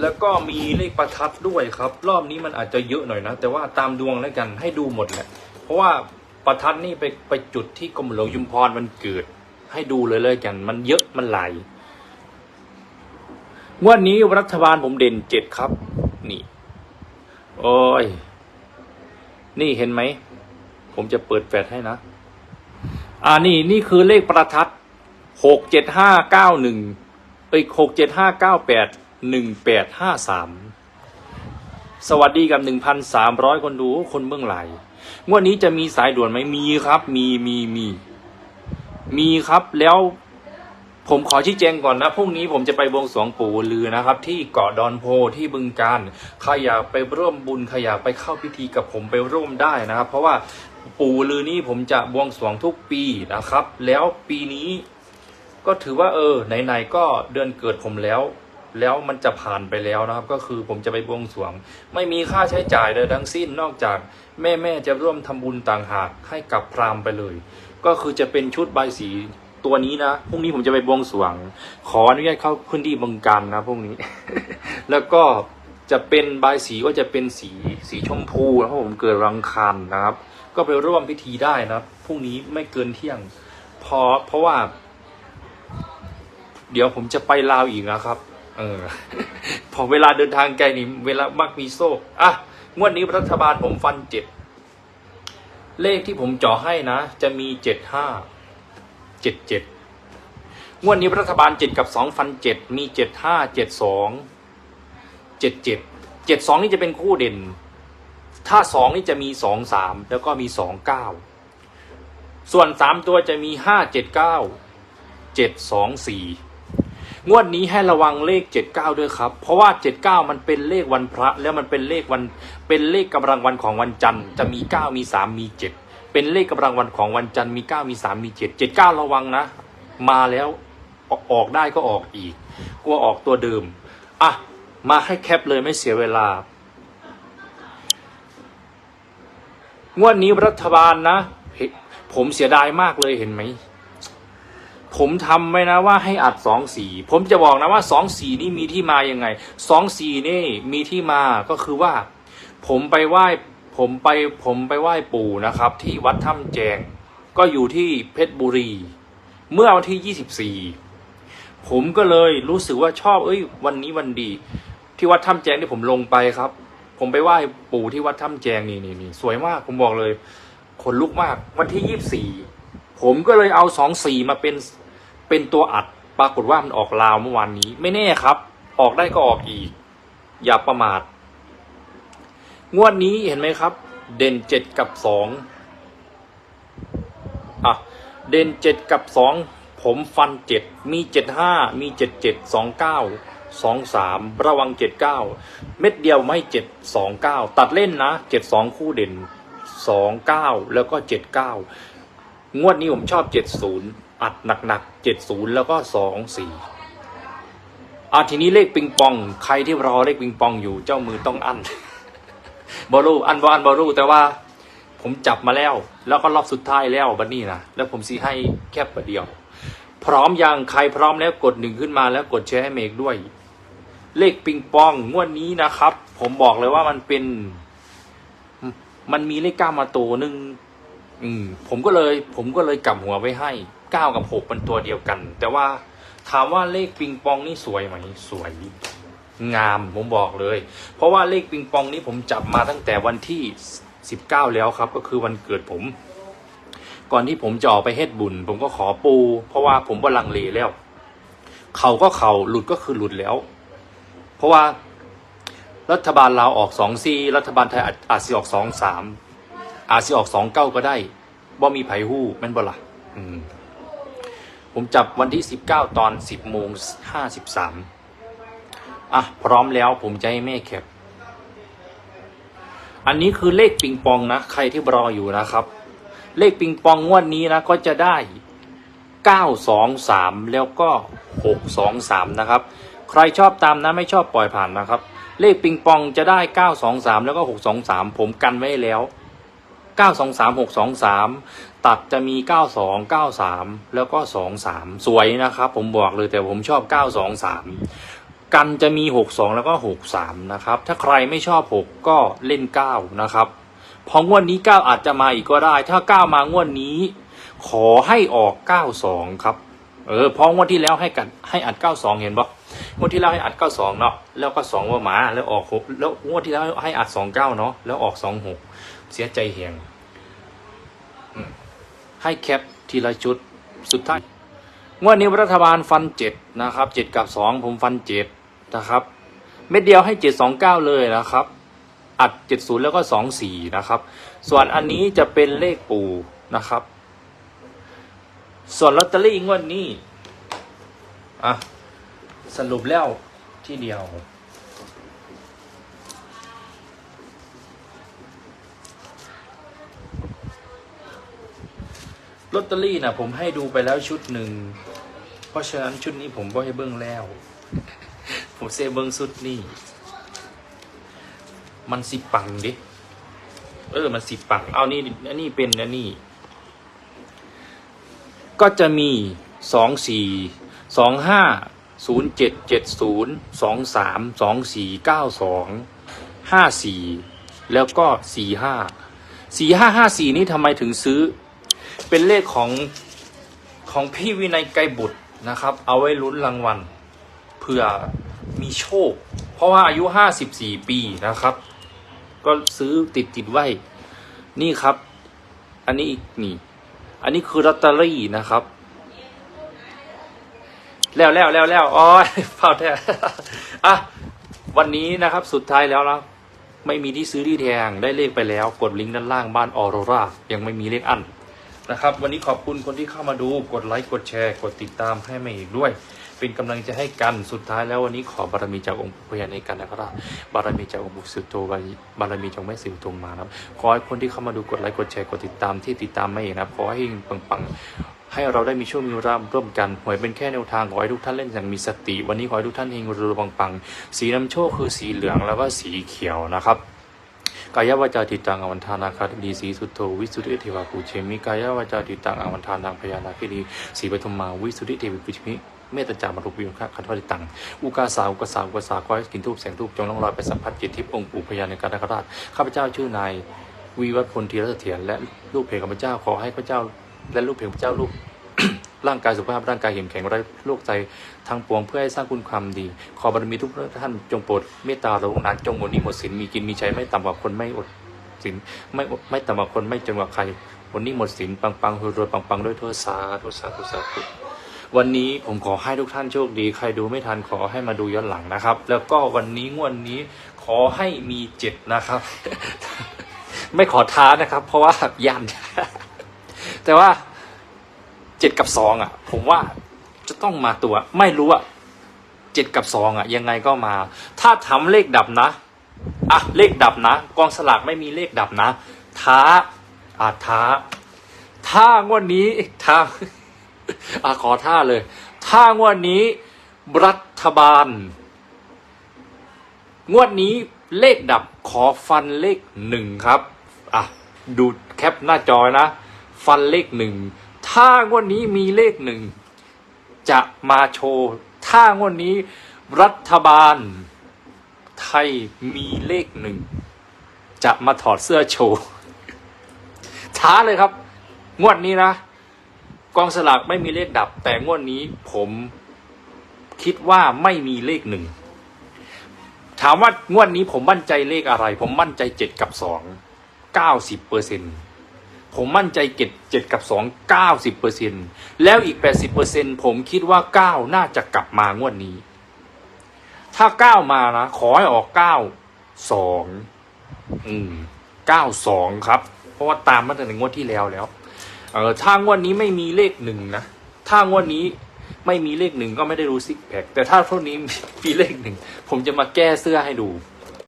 แล้วก็มีเลขประทัดด้วยครับ รอบนี้มันอาจจะเยอะหน่อยนะ แต่ว่าตามดวงแล้วกันให้ดูหมดแหละ เพราะว่าประทัดนี่ไปไปจุดที่กรมหลวงยุมพรมันเกิด ให้ดูเลยเลยกัน มันเยอะมันหลายงวดนี้รัฐบาลผมเด่นเจ็ดครับ นี่ โอ้ย นี่เห็นไหม ผมจะเปิดแฟลชให้นะ อ่านี่นี่คือเลขประทัดหกเจ็ดห้าเก้าหนึ่งเอ้ยหกเจ็ดห้าเก้าแปด หนึ่งแปดห้าสามสวัสดีกับหนึ่งพันสามร้อยคนดูคนเบื้องหลังงวดนี้จะมีสายด่วนไหมมีครับ มีมีมีมีครับแล้วผมขอชี้แจงก่อนนะพรุ่งนี้ผมจะไปบวงสรวงปู่ลือนะครับ ที่เกาะดอนโพที่บึงการใครอยากไปร่วมบุญใครอยากไปเข้าพิธีกับผมไปร่วมได้นะครับ เพราะว่าปู่ลือนี้ผมจะบวงสรวงทุกปีนะครับ แล้วปีนี้ ก็ถือว่าเออไหนๆก็เดือนเกิดผมแล้ว แล้วมันจะผ่านไปแล้วนะครับ ก็คือผมจะไปบวงสรวง ไม่มีค่าใช้จ่ายใดทั้งสิ้นนอกจากแม่แม่จะร่วมทำบุญต่างหากให้กับพราหมณ์ไปเลย ก็คือจะเป็นชุดใบสีตัวนี้นะพรุ่งนี้ผมจะไปบวงสรวง ขออนุญาตเข้าพื้นที่บึงการนะพรุ่งนี้ แล้วก็จะเป็นใบสีก็จะเป็นสีสีชมพูนะเพราะผมเกิดรังคารนะครับ ก็ไปร่วมพิธีได้นะครับพรุ่งนี้ไม่เกินเที่ยงพราะเพราะว่า เดี๋ยวผมจะไปลาวอีกนะครับ เออ พอเวลาเดินทางไกลนี่เวลามักมีโซ่อะงวดนี้รัฐบาลผมฟันเจ็ดเลขที่ผมจาะให้นะ จะมีเจ็ดห้าเจ็ดเจ็ดงวดนี้รัฐบาลเจ็ดกับสองฟันเจ็ดมีเจ็ดห้าเจ็ดสองเจ็ดเจ็ดเจ็ดสองนี่จะเป็นคู่เด่น ถ้าสองนี่จะมีสองสามแล้วก็มีสองเก้าส่วนสามตัวจะมีห้าเจ็ดเก้าเจ็ดสองสี่ งวดนี้ให้ระวังเลขเจ็ดเก้าด้วยครับ เพราะว่าเจ็ดเก้ามันเป็นเลขวันพระ แล้วมันเป็นเลขวันเป็นเลขกำลังวันของวันจันทร์จะมีเก้ามีสามมีเจ็ดเป็นเลขกำลังวันของวันจันทร์มีเก้ามีสามมีเจ็ดเจ็ดเก้าระวังนะ มาแล้วออกได้ก็ออกอีก กลัวออกตัวเดิมอะมาให้แคปเลยไม่เสียเวลางวดนี้รัฐบาลนะ ผมเสียดายมากเลยเห็นไหม ผมทำไว้นะว่าให้อัดสองสีผมจะบอกนะว่าสองสีนี่มีที่มาอยังไงสองสีนี่มีที่มาก็คือว่า ผมไปไหว้ผมไปผมไปไหว้ปู่นะครับ ที่วัดถ้ำแจง ก็อยู่ที่เพชรบุรี เมื่อวันที่ยี่สิบสี่ผมก็เลยรู้สึกว่าชอบ เอ้ย วันนี้วันดี ที่วัดถ้ำแจงที่ผมลงไปครับ ผมไปไหว้ปู่ที่วัดถ้ำแจงนี่นี่นี่สวยมากผมบอกเลยขนลุกมากวันที่ยี่สิบสี่ผมก็เลยเอาสองสีมาเป็น เป็นตัวอัดปรากฏว่ามันออกลาวเมื่อวานนี้ ไม่แน่ครับ ออกได้ก็ออกอีก อย่าประมาท งวดนี้เห็นไหมครับ เด่นเจ็ดกับสองอะเด่นเจ็ดกับสองผมฟันเจ็ดมีเจ็ดห้ามีเจ็ดเจ็ดสองเก้าสองสามระวังเจ็ดเก้าเม็ดเดียวไม่เจ็ดสองเก้าตัดเล่นนะเจ็ดสองคู่เด่นสองเก้าแล้วก็เจ็ดเก้างวดนี้ผมชอบเจ็ดศูนย์ อัดหนักๆเจ็ดศูนย์แล้วก็สองสี่อะทีนี้เลขปิงปอง ใครที่รอเลขปิงปองอยู่เจ้ามือต้องอันบอรูอันบออันบอรูแต่ว่าผมจับมาแล้ว แล้วก็รอบสุดท้ายแล้วบัดนี้นะแล้วผมซีให้แคบประเดียว พร้อมยังใครพร้อมแล้วกดหนึ่งขึ้นมาแล้วกดแชร์ให้เมกด้วย เลขปิงปองงวดนี้นะครับ ผมบอกเลยว่ามันเป็น มันมีเลขก้ามาตัวหนึ่งอืมผมก็เลย ผมก็เลยกลับหัวไว้ให้ เก้ากับหกมันตัวเดียวกัน แต่ว่าถามว่าเลขปิงปองนี่สวยไหมสวยงามผมบอกเลย เพราะว่าเลขปิงปองนี้ผมจับมาตั้งแต่วันที่สิบเก้าแล้วครับ ก็คือวันเกิดผม ก่อนที่ผมจะออกไปเฮ็ดบุญ ผมก็ขอปู เพราะว่าผมว่าลังเลแล้ว เขาก็เขาหลุดก็คือหลุดแล้ว เพราะว่ารัฐบาลลาวออกสองซีรัฐบาลไทยอาจอาจสิออกสองสามอาจสิออกสองเก้าก็ได้ว่มีไผ่หู้แม่นบ่ล่ะอืม ผมจับวันที่สิบเก้าตอนสิบโมงห้าสิบสามอะ พร้อมแล้วผมจะให้แม่แคป อันนี้คือเลขปิงปองนะ ใครที่รออยู่นะครับ เลขปิงปองงวดนี้นะ ก็จะได้เก้าสองสามแล้วก็หกสองสามนะครับ ใครชอบตามนะ ไม่ชอบปล่อยผ่านนะครับ เลขปิงปองจะได้เก้าสองสามแล้วก็หกสองสามผมกันไว้แล้ว เก้าสองสามหกสองสามตัดจะมีเก้าสองเก้าสามแล้วก็สองสวยนะครับ ผมบอกเลยแต่ผมชอบเก้าสองสามกันจะมีหกสองแล้วก็หกสามนะครับ ถ้าใครไม่ชอบหกก็เล่นเก้านะครับพองวดนี้เก้าอาจจะมาอีกก็ได้ ถ้าเก้ามางวดนี้ ขอให้ออกเก้าสองครับ เออพองวดที่แล้วให้กันให้อัดเก้าสองเห็นปะงวดที่แล้วให้อัดเก้าสองเนาะแล้วก็สองว่าหมาแล้วออกหกแล้วงวดที่แล้วให้อัดสองเนาะแล้วออกสองหก เสียใจเหียงให้แคปทีละชุดสุดท้ายงวดนี้รัฐบาลฟันเจ็ดนะครับเจ็ดกับสองผมฟันเจ็ดนะครับ เม็ดเดียวให้เจ็ดสองเก้าเลยนะครับ อัดเจ็ดศูนย์แล้วก็สองสี่นะครับ ส่วนอันนี้จะเป็นเลขปูนะครับ ส่วนลอตเตอรี่งวดนี้อะสรุปแล้วที่เดียว ลอตเตอรี่นะผมให้ดูไปแล้วชุดหนึ่ง เพราะฉะนั้นชุดนี้ผมก็ให้เบิ้งแล้ว ผมเซเบิ้งชุดนี้มันสิปังดิ เออ มันสิปัง เอานี่อันนี้เป็นอันนี้ ก็จะมีสองสี่สองห้าศูนย์เจ็ดเจ็ดศูนย์สองสามสองสี่เก้าสองห้าสี่แล้วก็สี่ห้าสี่ห้าห้าสี่นี่ทำไมถึงซื้อ เป็นเลขของของพี่วินัยไกรบุตรนะครับ เอาไว้ลุ้นรางวัลเผื่อมีโชค เพราะว่าอายุห้าสิบสี่ปีนะครับ ก็ซื้อติดติดไว้ นี่ครับ อันนี้อีกนี่ อันนี้คือลอตเตอรี่นะครับ แล้วแล้วแล้วแล้วอ๋อเฝ้าแท้อะวันนี้นะครับสุดท้ายแล้วนะไม่มีที่ซื้อที่แทงได้เลขไปแล้ว กดลิงก์ด้านล่างบ้านออโรรายังไม่มีเลขอัน นะครับ วันนี้ขอบคุณคนที่เข้ามาดูกดไลค์กดแชร์ กดติดตามให้มาอีกด้วย เป็นกำลังใจให้กันสุดท้ายแล้ววันนี้ขอบารมีจากองค์พญาในกันนะครับบารมีจากองค์บุสุโตบารมีจากแม่สิวตรงมานะครับขอให้คนที่เข้ามาดูกดไลค์กดแชร์กดติดตามที่ติดตามไม่เองนะขอให้ปังๆให้เราได้มีช่วงมีรามร่วมกันหวยเป็นแค่แนวทางขอให้ทุกท่านเล่นอย่างมีสติ วันนี้ขอให้ทุกท่านเฮงรวยปังๆสีน้ำโชคคือสีเหลืองแล้วก็สีเขียวนะครับ กายวาจาติตังอวันทานาคาดีสีสุทโธวิสุทธิเทวาภูเชมิกายวาจาติตังอวันทานังพยานาคดีสีปทุมมาวิสุทธิเทวิปุชมิเมตจามารุปิยคะคันทวัติตัง อุกาสาอุกาสาอุกาสาขอให้กินทูบแสงทูบจงล่องลอยไปสัมผัสจิตทิพย์องค์ปู่พญาในการนาคราชข้าพเจ้าชื่อนายวีวัฒน์พลธีรเสถียรและลูกเพจข้าพเจ้าขอให้ข้าพเจ้า และลูกเพจข้าพเจ้าลูก ร่างกายสุขภาพร่างกายเข้มแข็งไร้โรคใจทางปวงเพื่อให้สร้างคุณความดี ขอบารมีทุกท่านจงโปรดเมตตาเราหนาจงหมดนี้หมดสินมีกินมีใช้ไม่ต่ำกว่าคนไม่อดสินไม่ไม่ต่ำกว่าคนไม่จนกว่าใครวันนี้หมดสินปังปังรวยปังปังด้วยโทษสาธุสาธุสาธุวันนี้ผมขอให้ทุกท่านโชคดี ใครดูไม่ทันขอให้มาดูย้อนหลังนะครับ แล้วก็วันนี้งวดนนี้ขอให้มีเจ็ดนะครับ ไม่ขอท้านะครับ เพราะว่ายันแต่ว่า เจ็ดกับสองอะ ผมว่าจะต้องมาตัว ไม่รู้อะเจ็ดกับสองอะ ยังไงก็มา ถ้าทำเลขดับนะอะเลขดับนะ กองสลากไม่มีเลขดับนะ ท้าอะท้า ถ้างวดนี้ท้าอะขอท่าเลย ถ้างวดนี้รัฐบาล งวดนี้เลขดับขอฟันเลขหนึ่งครับ อะ ดูแคปหน้าจอนะ ฟันเลขหนึ่ง ถ้างวดนี้มีเลขหนึ่งจะมาโชว์ถ้างวดนี้รัฐบาลไทยมีเลขหนึ่งจะมาถอดเสื้อโชว์ท้าเลยครับ งวดนี้นะ กองสลากไม่มีเลขดับ แต่งวดนี้ผมคิดว่าไม่มีเลขหนึ่งถามว่างวดนี้ผมมั่นใจเลขอะไร ผมมั่นใจเจ็ดกับสองเก้าสิบเปอร์เซ็นต์ ผมมั่นใจเจ็ดเจ็ดกับสองเก้าสิบเปอร์เซ็นแล้วอีกแปดสิบเปอร์เซ็นผมคิดว่าเก้าน่าจะกลับมางวดนี้ ถ้าเก้ามานะ ขอให้ออกเก้าสองอืมเก้าสองครับ เพราะว่าตามมาตั้งแต่งวดที่แล้วแล้วเออถ้างวดนี้ไม่มีเลขหนึ่งนะถ้างวดนี้ไม่มีเลขหนึ่งก็ไม่ได้รู้ซิกแพคแต่ถ้าพวกนี้มีเลขหนึ่งผมจะมาแก้เสื้อให้ดู